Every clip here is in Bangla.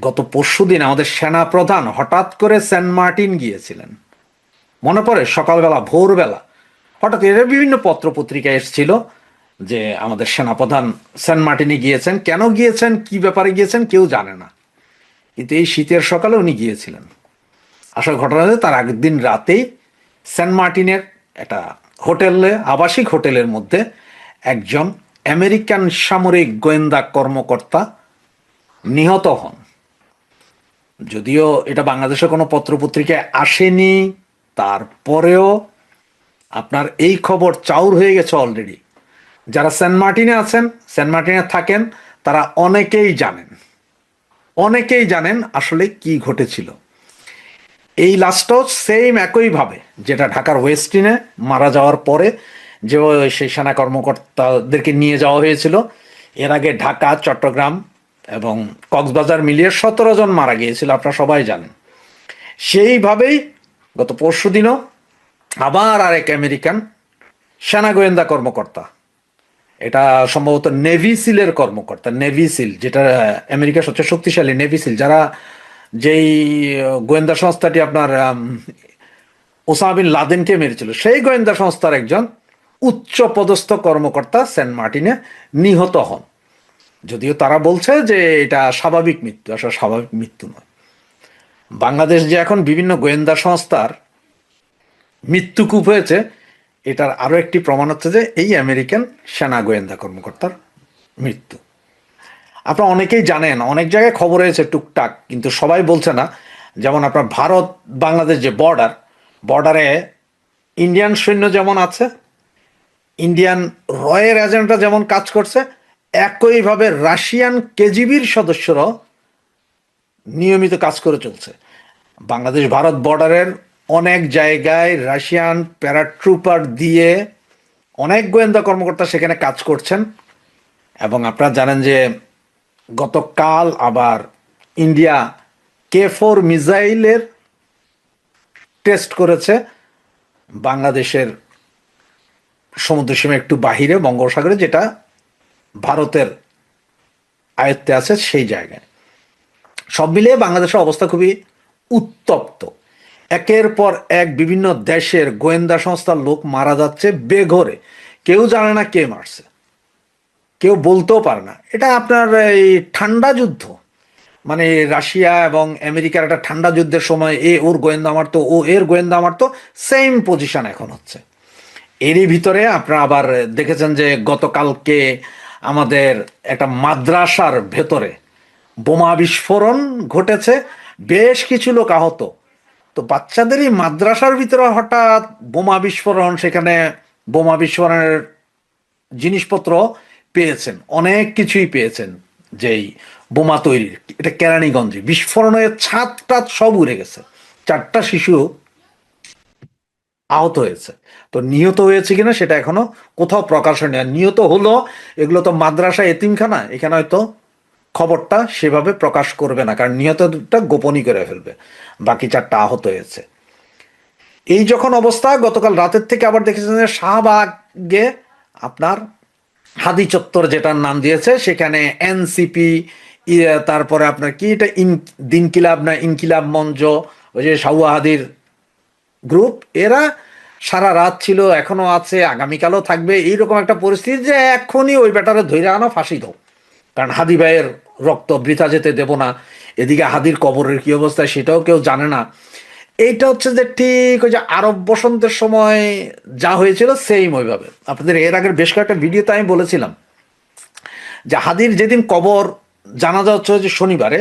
গত পরশুদিন আমাদের সেনাপ্রধান হঠাৎ করে সেন্ট মার্টিন গিয়েছিলেন। মনে পড়ে সকালবেলা, ভোরবেলা। হঠাৎ এর বিভিন্ন পত্র পত্রিকা এসেছিল যে আমাদের সেনাপ্রধান সেন্ট মার্টিনে গিয়েছেন। কেন গিয়েছেন? কি ব্যাপারে গিয়েছেন? কেউ জানে না। কিন্তু এই শীতের সকালে উনি গিয়েছিলেন। আসল ঘটনা হচ্ছে তার আগের দিন রাতেই সেন্ট মার্টিনের একটা হোটেলে, আবাসিক হোটেলের মধ্যে একজন আমেরিকান সামরিক গোয়েন্দা কর্মকর্তা নিহত হন। যদিও এটা বাংলাদেশের কোনো পত্রপত্রিকায় আসেনি, তারপরেও আপনার এই খবর চাউর হয়ে গেছে অলরেডি যারা সেন্ট মার্টিনে আছেন, সেন্ট মার্টিনে থাকেন, তারা অনেকেই জানেন। অনেকেই জানেন আসলে কি ঘটেছিল। এই লাস্টও সেম একইভাবে যেটা ঢাকার ওয়েস্টিনে মারা যাওয়ার পরে যে সেই সেনা কর্মকর্তাদেরকে নিয়ে যাওয়া হয়েছিল। এর আগে ঢাকা, চট্টগ্রাম এবং কক্সবাজার মিলিয়ে সতেরো জন মারা গিয়েছিল, আপনারা সবাই জানেন। সেইভাবেই গত পরশু দিনও আবার আরেক আমেরিকান সেনা গোয়েন্দা কর্মকর্তা, এটা সম্ভবত নেভি সিলের কর্মকর্তা, নেভি সিল, যেটা আমেরিকার সবচেয়ে শক্তিশালী নেভি সিল, যারা যেই গোয়েন্দা সংস্থাটি আপনার ওসামা লাদেনকে মেরেছিল, সেই গোয়েন্দা সংস্থার একজন উচ্চ পদস্থ কর্মকর্তা সেন্ট মার্টিনে নিহত হন। যদিও তারা বলছে যে এটা স্বাভাবিক মৃত্যু, আসলে স্বাভাবিক মৃত্যু নয়। বাংলাদেশ যে এখন বিভিন্ন গোয়েন্দা সংস্থার মৃত্যুকূপ হয়েছে, এটার আরও একটি প্রমাণ হচ্ছে যে এই আমেরিকান সেনা গোয়েন্দা কর্মকর্তার মৃত্যু। আপনারা অনেকেই জানেন, অনেক জায়গায় খবর হয়েছে টুকটাক, কিন্তু সবাই বলছে না। যেমন আপনার ভারত, বাংলাদেশ যে বর্ডার, বর্ডারে ইন্ডিয়ান সৈন্য যেমন আছে, ইন্ডিয়ান রয়ের এজেন্টরা যেমন কাজ করছে একইভাবে রাশিয়ান কেজিবির সদস্যরাও নিয়মিত কাজ করে চলছে। বাংলাদেশ, ভারত বর্ডারের অনেক জায়গায় রাশিয়ান প্যারাট্রুপার দিয়ে অনেক গোয়েন্দা কর্মকর্তা সেখানে কাজ করছেন এবং আপনারা জানেন যে গতকাল আবার ইন্ডিয়া কে ফোর মিসাইলের টেস্ট করেছে। বাংলাদেশের সমুদ্রসীমা একটু বাহিরে, বঙ্গোপসাগরে, যেটা ভারতের আয়ত্তে আছে সেই জায়গায়। সব মিলিয়ে বাংলাদেশের অবস্থা খুবই উত্তপ্ত। একের পর এক বিভিন্ন দেশের গোয়েন্দা সংস্থার লোক মারা যাচ্ছে বেঘরে। কেউ জানে না কে মারছে। কেউ বলতেও পারে না। এটা আপনার এই ঠান্ডা যুদ্ধ। মানে রাশিয়া এবং আমেরিকার একটা ঠান্ডা যুদ্ধের সময় এ ওর গোয়েন্দা মারতো, ও এর গোয়েন্দা মারতো সেম পজিশন এখন হচ্ছে। এরই ভিতরে আপনারা আবার দেখেছেন যে গতকালকে আমাদের একটা মাদ্রাসার ভেতরে। বোমা বিস্ফোরণ ঘটেছে, বেশ কিছু লোক আহত। তো বাচ্চাদেরই মাদ্রাসার ভিতরে হঠাৎ বোমা বিস্ফোরণ, সেখানে বোমা বিস্ফোরণের জিনিসপত্র পেয়েছেন, অনেক কিছুই পেয়েছেন যেই বোমা তৈরির। এটা কেরানীগঞ্জে বিস্ফোরণের ছাদ টাদ সব উড়ে গেছে। চারটা শিশু আহত হয়েছে। তো নিহত হয়েছে কিনা সেটা এখনও কোথাও প্রকাশ হয়নি আর নিহত হলো, এগুলো তো মাদ্রাসা এতিমখানা, এখানে হয়তো খবরটা সেভাবে প্রকাশ করবে না, কারণ নিহতটা গোপনই করে ফেলবে। বাকি চারটা আহত হয়েছে। এই যখন অবস্থা, গতকাল রাতের থেকে আবার দেখেছেন যে শাহবাগে আপনার হাদি চত্বর যেটার নাম দিয়েছে, সেখানে এনসিপি তারপরে আপনার কি এটা ইন, দিনকিলাব না ইনকিলাব মঞ্চ, ওই যে শাহুয়া হাদির গ্রুপ এরা সারা রাত ছিল, এখনও আছে, আগামীকালও থাকবে। এইরকম একটা পরিস্থিতি যে এখনই ওই ব্যাটারে ধৈর্য আনো ফাঁসি দাও। কারণ হাদি ভাইয়ের রক্ত বৃথা যেতে দেব না। এদিকে হাদির কবরের কি অবস্থা সেটাও কেউ জানে না। এইটা হচ্ছে যে ঠিক ওই যে আরব বসন্তের সময় যা হয়েছিল সেইম ওইভাবে। আপনাদের এর আগের বেশ কয়েকটা ভিডিওতে আমি বলেছিলাম যে হাদির যেদিন কবর জানা যাচ্ছে যে শনিবারে,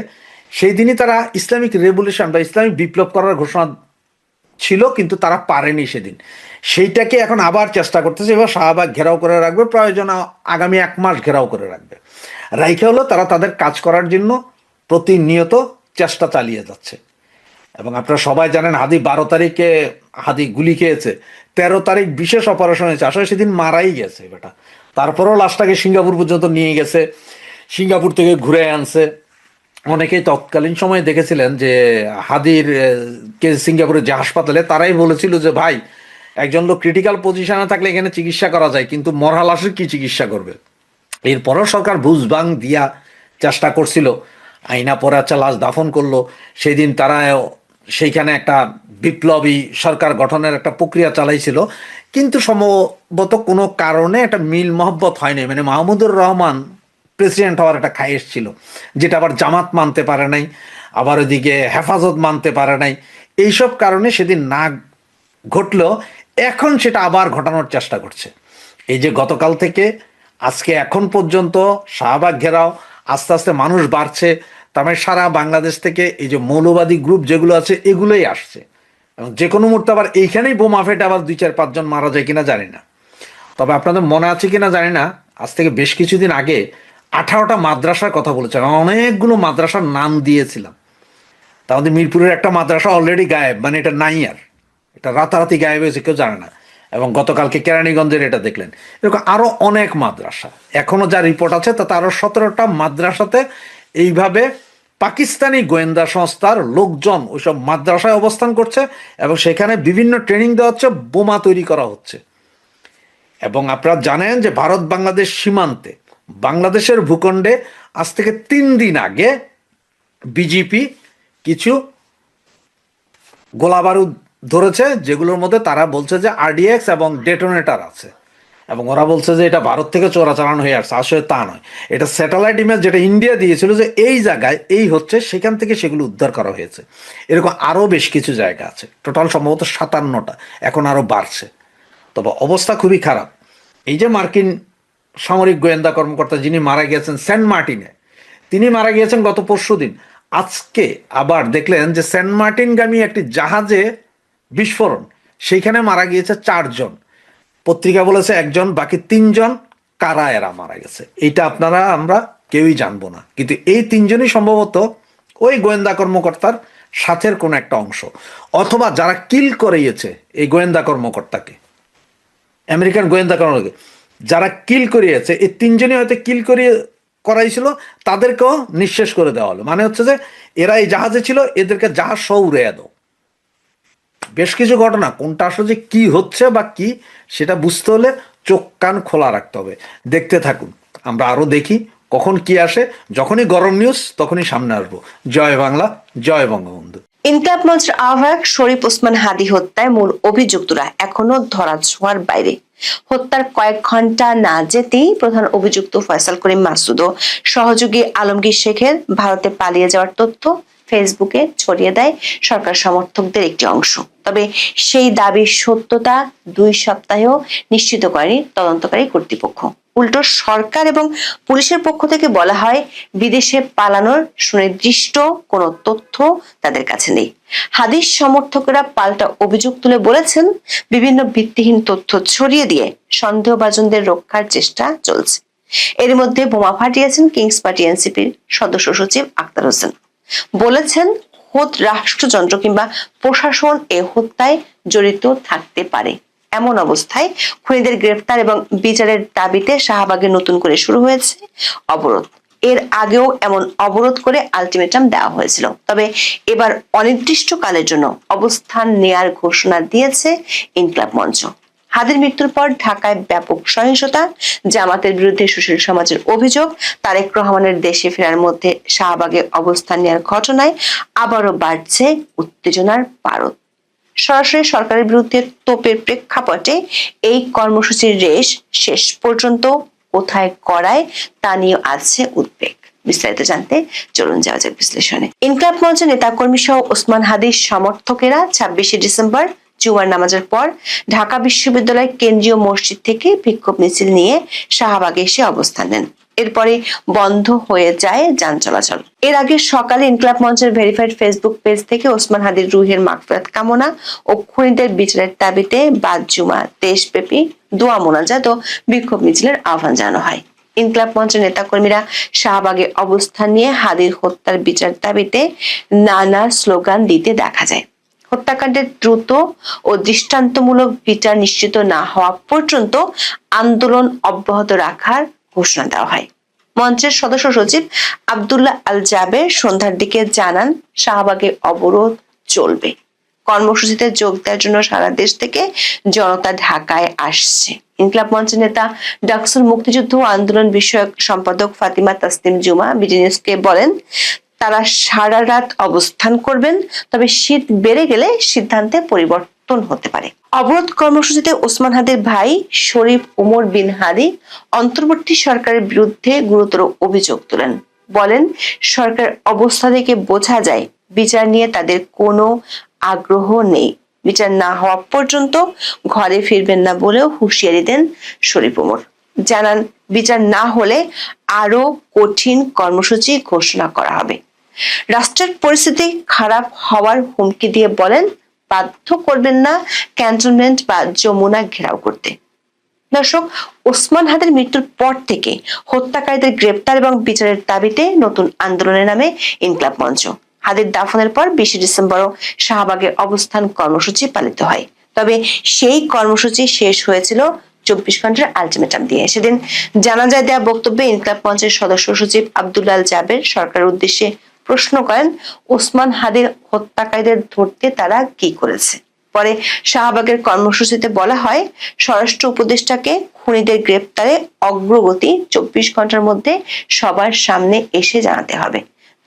সেই দিনই তারা ইসলামিক রেভলিউশন বা ইসলামিক বিপ্লব করার ঘোষণা ছিল, কিন্তু তারা পারেনি সেদিন। সেইটাকে এখন আবার চেষ্টা করতেছে, এবার শাহবাগ ঘেরাও করে রাখবে, প্রয়োজন আগামী এক মাস ঘেরাও করে রাখবে। রাইখে হলো তারা তাদের কাজ করার জন্য প্রতিনিয়ত চেষ্টা চালিয়ে যাচ্ছে। এবং আপনারা সবাই জানেন, হাদি বারো তারিখে, হাদি গুলি খেয়েছে, তেরো তারিখ বিশেষ অপারেশন হয়েছে, আসলে সেদিন মারাই গেছে বেটা। তারপরেও লাশটাকে সিঙ্গাপুর পর্যন্ত নিয়ে গেছে, সিঙ্গাপুর থেকে ঘুরে আনছে। অনেকেই তৎকালীন সময়ে দেখেছিলেন যে হাদির কে সিঙ্গাপুরের যে হাসপাতালে তারাই বলেছিল যে, ভাই, একজন লোক ক্রিটিক্যাল পজিশনে থাকলে এখানে চিকিৎসা করা যায়, কিন্তু মরহা লাশের কি চিকিৎসা করবে? এরপরও সরকার বুঝবাং দিয়া চেষ্টা করছিল। আইনা পরে আচ্ছা লাশ দাফন করল। সেদিন তারা সেইখানে একটা বিপ্লবী সরকার গঠনের একটা প্রক্রিয়া চালাইছিল। কিন্তু সম্ভবত কোনো কারণে একটা মিল মহব্বত হয়নি। মানে মাহমুদুর রহমান প্রেসিডেন্ট হওয়ার একটা খায়েশ ছিল, যেটা আবার জামাত মানতে পারে নাই, আবার ওদিকে হেফাজত মানতে পারে নাই। এইসব কারণে সেদিন না ঘটলেও এখন সেটা আবার ঘটানোর চেষ্টা করছে। এই যে গতকাল থেকে, আজকে এখন পর্যন্ত শাহবাগ ঘেরাও, আস্তে আস্তে মানুষ বাড়ছে, তার মানে সারা বাংলাদেশ থেকে এই যে মৌলবাদী গ্রুপ যেগুলো আছে, এগুলোই আসছে। এবং যে কোনো মুহূর্তে আবার এইখানেই বোমা ফেটে আবার দুই চার পাঁচজন মারা যায় কিনা জানি না। তবে আপনাদের মনে আছে কিনা জানি না, আজ থেকে বেশ কিছুদিন আগে আঠারোটা মাদ্রাসার কথা বলেছেন। অনেকগুলো মাদ্রাসার নাম দিয়েছিলাম। তা আমাদের মিরপুরের একটা মাদ্রাসা অলরেডি গায়েব মানে এটা নাই আর। এটা রাতারাতি গায়েব হয়েছে, কেউ জানে না। এবং গতকালকে কেরানীগঞ্জের এটা দেখলেন। এরকম আরও অনেক মাদ্রাসা। এখনও যা রিপোর্ট আছে, তাতে আরও সতেরোটা মাদ্রাসাতে এইভাবে পাকিস্তানি গোয়েন্দা সংস্থার লোকজন ওইসব মাদ্রাসায় অবস্থান করছে এবং সেখানে বিভিন্ন ট্রেনিং দেওয়া হচ্ছে, বোমা তৈরি করা হচ্ছে। এবং আপনারা জানেন যে ভারত বাংলাদেশ সীমান্তে বাংলাদেশের ভূখণ্ডে আজ থেকে তিন দিন আগে বিজেপি কিছু গোলাবারুদ ধরেছে, যেগুলোর মধ্যে তারা বলছে যে আরডিএক্স এবং ডেটোনেটার আছে। এবং ওরা বলছে যে এটা ভারত থেকে চোরাচালান হয়ে আসছে। আসলে তা নয়। এটা স্যাটেলাইট ইমেজ যেটা ইন্ডিয়া দিয়েছিল যে এই জায়গায় এই হচ্ছে, সেখান থেকে সেগুলো উদ্ধার করা হয়েছে। এরকম আরও বেশ কিছু জায়গা আছে। টোটাল সম্ভবত সাতান্নটা। এখন আরও বাড়ছে। তবে অবস্থা খুবই খারাপ। এই যে মার্কিন সামরিক গোয়েন্দা কর্মকর্তা যিনি মারা গিয়েছেন সেন্ট মার্টিনে, তিনি মারা গিয়েছেন গত পরশু দিন। আজকে আবার দেখলেন যে সেন্ট মার্টিনগামী একটি জাহাজে বিস্ফোরণ। সেইখানে মারা গিয়েছে চারজন। পত্রিকা বলেছে একজন, বাকি তিনজন কারা এরা মারা গেছে। এটা আপনারা, আমরা কেউই জানব না। কিন্তু এই তিনজনই সম্ভবত ওই গোয়েন্দা কর্মকর্তার সাথের কোনো একটা অংশ। অথবা যারা কিল করিয়েছে এই গোয়েন্দা কর্মকর্তাকে। আমেরিকান গোয়েন্দা কর্মকর্তা যারা কিল করিয়েছে, এই তিনজনই হয়তো কিল করিয়ে করাইছিল, তাদেরকেও নিঃশেষ করে দেওয়া হলো। মানে হচ্ছে যে, এরা এই জাহাজে ছিল, এদেরকে জাহাজ সহ উড়ে দাও। বেশ কিছু ঘটনা, কোনটা আসলে যে কি হচ্ছে বা কি, সেটা বুঝতে হলে চোখ কান খোলা রাখতে হবে। দেখতে থাকুন, আমরা আরও দেখি কখন কি আসে। যখনই গরম নিউজ তখনই সামনে আসব। জয় বাংলা, জয় বঙ্গবন্ধু। ইনকাব মঞ্চের আহ্বায়ক শরীফ ওসমান হাদি হত্যায় মূল অভিযুক্তরা এখনও ধরা ছোঁয়ার বাইরে। হত্যার কয়েক ঘণ্টা না যেতেই প্রধান অভিযুক্ত ফয়সাল করিম মাসুদ ও সহযোগী আলমগীর শেখের ভারতে পালিয়ে যাওয়ার তথ্য ফেসবুকে ছড়িয়ে দেয় সরকার সমর্থকদের একটি অংশ। তবে সেই দাবির সত্যতা দুই সপ্তাহেও নিশ্চিত করেনি তদন্তকারী কর্তৃপক্ষ। উল্টো সরকার এবং পুলিশের পক্ষ থেকে বলা হয়, বিদেশে পালানোর সুনির্দিষ্ট কোনো তথ্য তাদের কাছে নেই। হাদিস সমর্থকেরা পাল্টা অভিযোগ তুলে বলেছেন, বিভিন্ন ভিত্তিহীন তথ্য ছড়িয়ে দিয়ে সন্দেহভাজনদের রক্ষার চেষ্টা চলছে। এর মধ্যে বোমা ফাটিয়েছেন কিংস পার্টি এনসিপির সদস্য সচিব আক্তার হোসেন। বলেছেন খোদ রাষ্ট্রযন্ত্র কিংবা প্রশাসন এ হত্যায় জড়িত থাকতে পারে। এমন অবস্থায় খুনিদের গ্রেফতার এবং বিচারের দাবিতে শাহবাগে নতুন করে শুরু হয়েছে অবরোধ। এর আগেও এমন অবরোধ করে আলটিমেটাম দেওয়া হয়েছিল। তবে এবার অনির্দিষ্টকালের জন্য অবস্থান নেয়ার ঘোষণা দিয়েছে ইনকলাব মঞ্চ। হাদির মৃত্যুর পর ঢাকায় ব্যাপক সহিংসতা, জামাতের বিরুদ্ধে সুশীল সমাজের অভিযোগ, তারেক রহমানের দেশে ফেরার মধ্যে শাহবাগে অবস্থান নেওয়ার ঘটনায় আবারও বাড়ছে উত্তেজনার পারদ। সরাসরি সরকারের বিরুদ্ধে তোপের প্রেক্ষাপটে এই কর্মসূচির রেশ শেষ পর্যন্ত কোথায় করায় তা নিয়ে আছে উদ্বেগ। বিস্তারিত জানতে চলুন যাওয়া যাক বিশ্লেষণে। ইনকলাব মঞ্চ নেতাকর্মী সহ ওসমান হাদির সমর্থকেরা ছাব্বিশে ডিসেম্বর জুমার নামাজের পর ঢাকা বিশ্ববিদ্যালয় কেন্দ্রীয় মসজিদ থেকে বিক্ষোভ মিছিল নিয়ে শাহবাগে এসে অবস্থান নেন। এরপরে বন্ধ হয়ে যায় যান চলাচল। এর আগে সকালে ইনকলাব মঞ্চের ভেরিফাইড ফেসবুক পেজ থেকে ওসমান হাদির রুহের মাগফিরাত কামনা ও খুনিদের বিচারের দাবিতে বাদ জুমা, দেশব্যাপী দোয়া মোনাজাত ও বিক্ষোভ মিছিলের আহ্বান জানানো হয়। ইনকলাব মঞ্চের নেতাকর্মীরা শাহবাগে অবস্থান নিয়ে হাদির হত্যার বিচার দাবিতে নানা স্লোগান দিতে দেখা যায়। হত্যাকাণ্ডের দ্রুত ও দৃষ্টান্তমূলক বিচার নিশ্চিত না হওয়া পর্যন্ত আন্দোলন অব্যাহত রাখার ঘোষণা দেওয়া হয়। মঞ্চের সদস্য সচিব আব্দুল্লাহ আল জাবের সন্ধ্যার দিকে জানান, শাহবাগে অবরোধ চলবে। কর্মসূচিতে যোগ দেওয়ার জন্য সারা দেশ থেকে জনতা ঢাকায় আসছে। ইনকলাব মঞ্চের নেতা ডাকসুর মুক্তিযুদ্ধ আন্দোলন বিষয়ক সম্পাদক ফাতিমা তাসলিম জুমা বিডি নিউজকে বলেন, তারা সারা রাত অবস্থান করবেন, তবে শীত বেড়ে গেলে সিদ্ধান্তে পরিবর্তন হতে পারে। অবরোধ কর্মসূচিতে ওসমান হাদির ভাই শরীফ ওমর বিন হাদি অন্তর্বর্তী সরকারের বিরুদ্ধে গুরুতর অভিযোগ তোলেন। বলেন, সরকার অবস্থা থেকে বোঝা যায় বিচার নিয়ে তাদের কোনো আগ্রহ নেই। বিচার না হওয়া পর্যন্ত ঘরে ফিরবেন না বলেও হুঁশিয়ারি দেন শরীফ ওমর জানান, বিচার না হলে আরও কঠিন কর্মসূচি ঘোষণা করা হবে। রাষ্ট্রের পরিস্থিতি খারাপ হওয়ার হুমকি দিয়ে বলেন বাধ্য করবেন না ক্যান্টনমেন্ট বা যমুনা ঘেরাও করতে। দর্শক, ওসমান হাদের মৃত্যুর পর থেকে হত্যাকারীদের গ্রেপ্তার এবং বিচারের দাবিতে নতুন আন্দোলনের নামে ইনকলাব মঞ্চ। হাদের দাফনের পর বিশে ডিসেম্বরও শাহবাগে অবস্থান কর্মসূচি পালিত হয়। তবে সেই কর্মসূচি শেষ হয়েছিল চব্বিশ ঘণ্টার আলটিমেটাম দিয়ে। সেদিন জানাজায় দেওয়া বক্তব্যে ইনকলাব মঞ্চের সদস্য সচিব আব্দুল্লাল জাবের সরকারের উদ্দেশ্যে প্রশ্ন করেন, ওসমান হাদির হত্যাকারীদের ধরতে তারা কি করেছে? পরে শাহবাগের কর্মসূচিতে বলা হয়, স্বরাষ্ট্র উপদেষ্টাকে খুনিদের গ্রেপ্তারে অগ্রগতি চব্বিশ ঘণ্টার মধ্যে সবার সামনে এসে জানাতে হবে।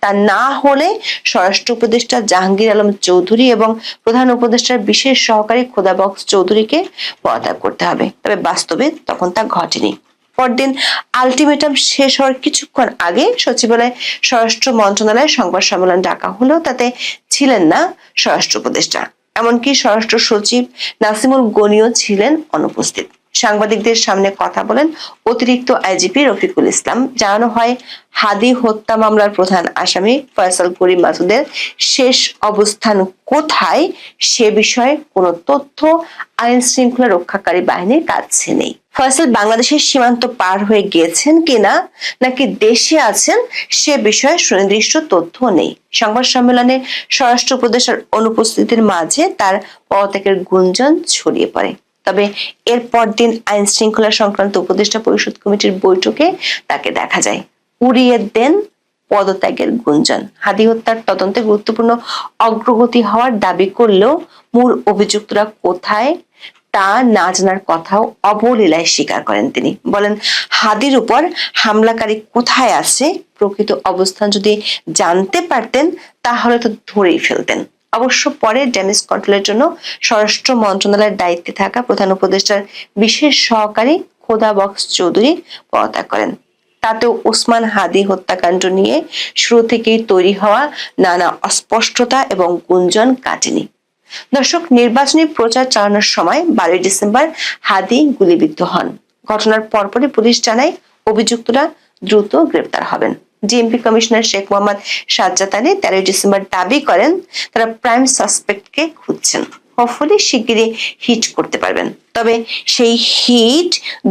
তা না হলে স্বরাষ্ট্র উপদেষ্টা জাহাঙ্গীর আলম চৌধুরী এবং প্রধান উপদেষ্টার বিশেষ সহকারী খোদাবক্স চৌধুরীকে পদত্যাগ করতে হবে। তবে বাস্তবে তখন তা ঘটেনি। পরদিন আলটিমেটাম শেষ হওয়ার কিছুক্ষণ আগে সচিবালয়ে স্বরাষ্ট্র মন্ত্রণালয়ে সংবাদ সম্মেলন ডাকা হলেও তাতে ছিলেন না স্বরাষ্ট্র উপদেষ্টা। এমনকি স্বরাষ্ট্র সচিব নাসিমুল গনিও ছিলেন অনুপস্থিত। সাংবাদিকদের সামনে কথা বলেন অতিরিক্ত আইজিপি রফিকুল ইসলাম। জানানো হয়, হাদি হত্যা মামলার প্রধান আসামি ফয়সাল করিম মাসুদের শেষ অবস্থান কোথায় সে বিষয়ে কোনো তথ্য আইন শৃঙ্খলা রক্ষাকারী বাহিনীর কাছে নেই। ফয়সাল বাংলাদেশের সীমান্ত পার হয়ে গিয়েছেন কিনা, নাকি দেশে আছেন, সে বিষয়ে সুনির্দিষ্ট তথ্য নেই। সংবাদ সম্মেলনে স্বরাষ্ট্র উপদেশের অনুপস্থিতির মাঝে তার পদত্যাগের গুঞ্জন ছড়িয়ে পড়ে। তবে এর পরদিন আইন শৃঙ্খলা সংক্রান্ত উপদেষ্টা পরিষদ কমিটির বৈঠকে তাকে দেখা যায়। উড়িয়ে দেন পদত্যাগের গুঞ্জন। হাদি হত্যার তদন্তে গুরুত্বপূর্ণ অগ্রগতি হওয়ার দাবি করলেও মূল অভিযুক্তরা কোথায় তা না জানার কথাও অবলীলায় স্বীকার করেন তিনি। বলেন, হাদির উপর হামলাকারী কোথায় আছে? প্রকৃত অবস্থান যদি জানতে পারতেন, তাহলে তো ধরেই ফেলতেন। অবশ্য পরে ড্যামেজ কন্ট্রোলের জন্য স্বরাষ্ট্র মন্ত্রণালয়ের দায়িত্বে থাকা প্রধান উপদেষ্টার বিশেষ সহকারী খোদা বক্স চৌধুরী পদত্যাগ করেন। তাতেও ওসমান হাদি হত্যাকাণ্ড নিয়ে শুরু থেকেই তৈরি হওয়া নানা অস্পষ্টতা এবং গুঞ্জন কাটেনি। দর্শক, নির্বাচনী প্রচার চালানোর সময় বারোই ডিসেম্বর হাদি গুলিবিদ্ধ হন। ঘটনার পরপরই পুলিশ জানায়, অভিযুক্তরা দ্রুত গ্রেপ্তার হবেন। ডিএমপি কমিশনার শেখ মোহাম্মদ সাজ্জাদ আলী তেরোই ডিসেম্বর দাবি করেন তারা প্রাইম সাসপেক্টকে খুঁজছেন। হোপফুলি শিগগিরই হিট করতে পারবেন। তবে সেই হিট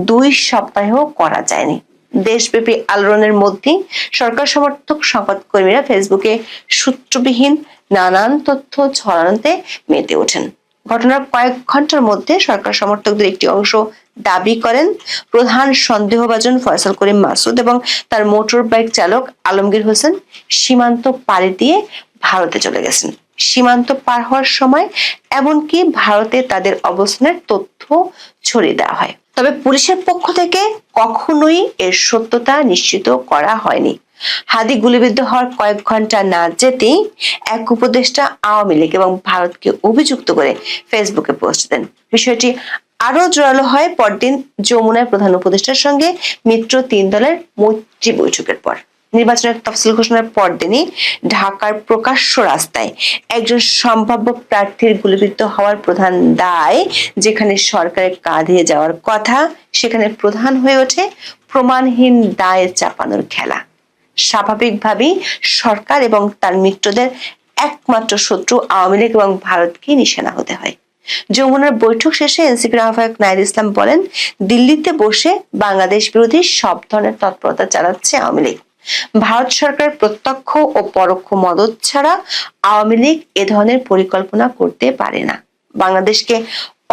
দুই সপ্তাহেও করা যায়নি। দেশব্যাপী আলোড়নের মধ্যে সরকার সমর্থক সংবাদকর্মীরা ফেসবুকে সূত্রবিহীন নানান তথ্য ছড়ানোতে মেতে ওঠেন। ঘটনার কয়েক ঘণ্টার মধ্যে সরকার সমর্থকদের একটি অংশ দাবি করেন প্রধান সন্দেহভাজন ফয়সাল করিম মাসুদ এবং তার মোটর বাইক চালক আলমগীর হোসেন সীমান্ত পাড়ি দিয়ে ভারতে চলে গেছেন। সীমান্ত পার হওয়ার সময় এমনকি ভারতে তাদের অবস্থানের তথ্য ছড়িয়ে দেওয়া হয়। তবে পুলিশের পক্ষ থেকে কখনোই এর সত্যতা নিশ্চিত করা হয়নি। হাদি গুলিবিদ্ধ হওয়ার কয়েক ঘণ্টা না যেতেই এক উপদেষ্টা আওয়ামী লীগ এবং ভারতকে অভিযুক্ত করে ফেসবুকে পোস্ট দেন। বিষয়টি আরও জোরালো হয় পরদিন যমুনার প্রধান উপদেষ্টার সঙ্গে মিত্র তিন দলের মৈত্রী বৈঠকের পর। নির্বাচনের তফসিল ঘোষণার পরদিনই ঢাকার প্রকাশ্য রাস্তায় একজন সম্ভাব্য প্রার্থীর গুলিবিদ্ধ হওয়ার প্রধান দায়, যেখানে সরকারের কাঁধে যাওয়ার কথা, সেখানে প্রধান হয়ে ওঠে প্রমাণহীন দায় চাপানোর খেলা। স্বাভাবিকভাবেই সরকার এবং তার মিত্রদের একমাত্র শত্রু আওয়ামী লীগ এবং ভারতকে নিশানা হতে হয়। যমুনার বৈঠক শেষে এনসিপির আহ্বায়ক নাইর ইসলাম বলেন, দিল্লিতে বসে বাংলাদেশ বিরোধী সব ধরনের তৎপরতা চালাচ্ছে আওয়ামী লীগ। ভারত সরকার প্রত্যক্ষ ও পরোক্ষ মদত ছাড়া আওয়ামী লীগ এ ধরনের পরিকল্পনা করতে পারে না। বাংলাদেশকে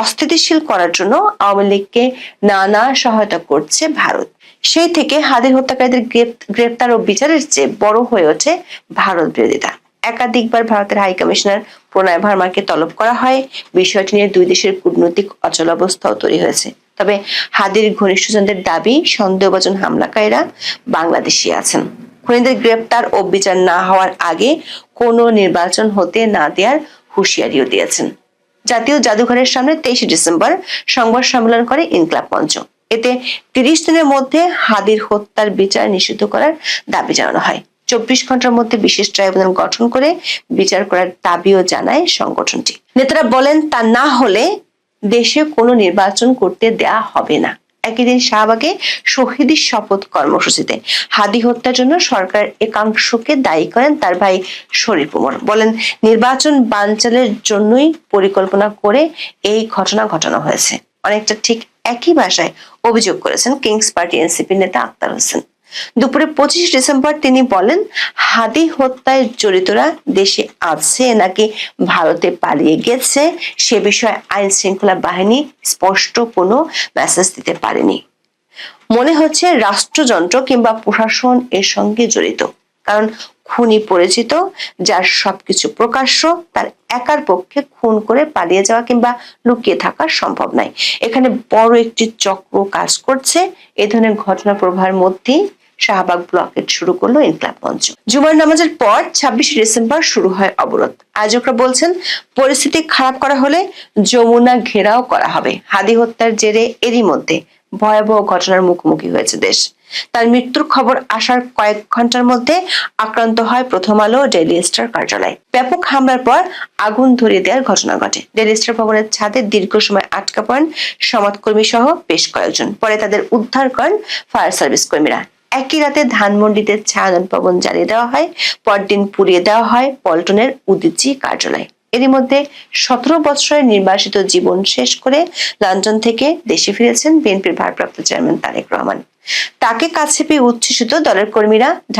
অস্থিতিশীল করার জন্য আওয়ামী লীগকে নানা সহায়তা করছে ভারত। সেই থেকে হাদির হত্যাকারীদের গ্রেপ্তার ও বিচারের চেয়ে বড় হয়ে ওঠে ভারত বিরোধিতা। একাধিকবার ভারতের হাই কমিশনার প্রণয় ভার্মাকে তলব করা হয়। বিষয়টি নিয়ে দুই দেশের কূটনৈতিক অচলাবস্থাও তৈরি হয়েছে। তবে হাদির ঘনিষ্ঠজনদের দাবি, সন্দেহভাজন হামলাকারীরা বাংলাদেশি আছেন। খুনিদের গ্রেপ্তার ও বিচার না হওয়ার আগে কোনো নির্বাচন হতে না দেওয়ার হুঁশিয়ারিও দিয়েছেন। জাতীয় জাদুঘরের সামনে তেইশে ডিসেম্বর সংবাদ সম্মেলন করে ইনকলাব মঞ্চ। এতে তিরিশ দিনের মধ্যে হাদির হত্যার বিচার নিষিদ্ধ করার দাবি জানানো হয়। চব্বিশ ঘণ্টার মধ্যে বিশেষ ট্রাইব্যুনাল গঠন করে বিচার করার দাবিও জানায় সংগঠনটি। নেতারা বলেন, তা না হলে দেশে কোনো নির্বাচন করতে দেয়া হবে না। একই দিন শাহবাগে শহীদি শপথ কর্মসূচিতে হাদি হত্যার জন্য সরকার একাংশকে দায়ী করেন তার ভাই শরীফ উমর। বলেন, নির্বাচন বানচালের জন্যই পরিকল্পনা করে এই ঘটনা ঘটানো হয়েছে। অনেকটা ঠিক একই ভাষায় অভিযোগ করেছেন কিংস পার্টি এনসিপি নেতা আক্তার হোসেন। দুপুরে পঁচিশ ডিসেম্বর তিনি বলেন, হাদি হত্যায় জড়িতরা দেশে আছে নাকি ভারতে পালিয়ে গেছে, সে বিষয়ে আইন শৃঙ্খলা বাহিনী স্পষ্ট কোনো মেসেজ দিতে পারেনি। মনে হচ্ছে রাষ্ট্রযন্ত্র কিংবা প্রশাসন এর সঙ্গে জড়িত, কারণ খুনি পরিচিত, যার সবকিছু প্রকাশ্য, তার একার পক্ষে খুন করে পালিয়ে যাওয়া কিংবা লুকিয়ে থাকা সম্ভব নয়। এখানে বড় একটি চক্র কাজ করছে। এ ধরনের ঘটনা প্রবাহের মধ্যেই শাহবাগ ব্লকেট শুরু করল ইনকলাব মঞ্চ। জুমার নামাজের পর ছাব্বিশে ডিসেম্বর শুরু হয় অবরোধ। আয়োজকরা বলছেন, পরিস্থিতি খারাপ করা হলে যমুনা ঘেরাও করা হবে। হাদি হত্যার জেরে এরই মধ্যে ভয়াবহ ঘটনার মুখোমুখি হয়েছে দেশ। তার মৃত্যুর খবর আসার কয়েক ঘণ্টার মধ্যে আক্রান্ত হয় প্রথম আলো ডেইলি স্টার কার্যালয়। ব্যাপক হামলার পর আগুন ধরিয়ে দেওয়ার ঘটনা ঘটে। ডেইলি স্টার ভবনের ছাদে দীর্ঘ সময় আটকা পড়েন সমাজকর্মী সহ বেশ কয়েকজন। পরে তাদের উদ্ধার করেন ফায়ার সার্ভিস কর্মীরা। একই রাতে ধানমন্ডিতে ছায়ানন ভবন জ্বালিয়ে দেওয়া হয়, পরদিন পুড়িয়ে দেওয়া হয় পল্টনের উদিচি কার্যালয়। এরই মধ্যে সতেরো বছরের নির্বাসিত জীবন শেষ করে লন্ডন থেকে দেশে ফিরেছেন বিএনপির ভারপ্রাপ্ত চেয়ারম্যান তারেক রহমান। তাকে কাছে পেয়ে উচ্ছ্বসিত দলের কর্মীরা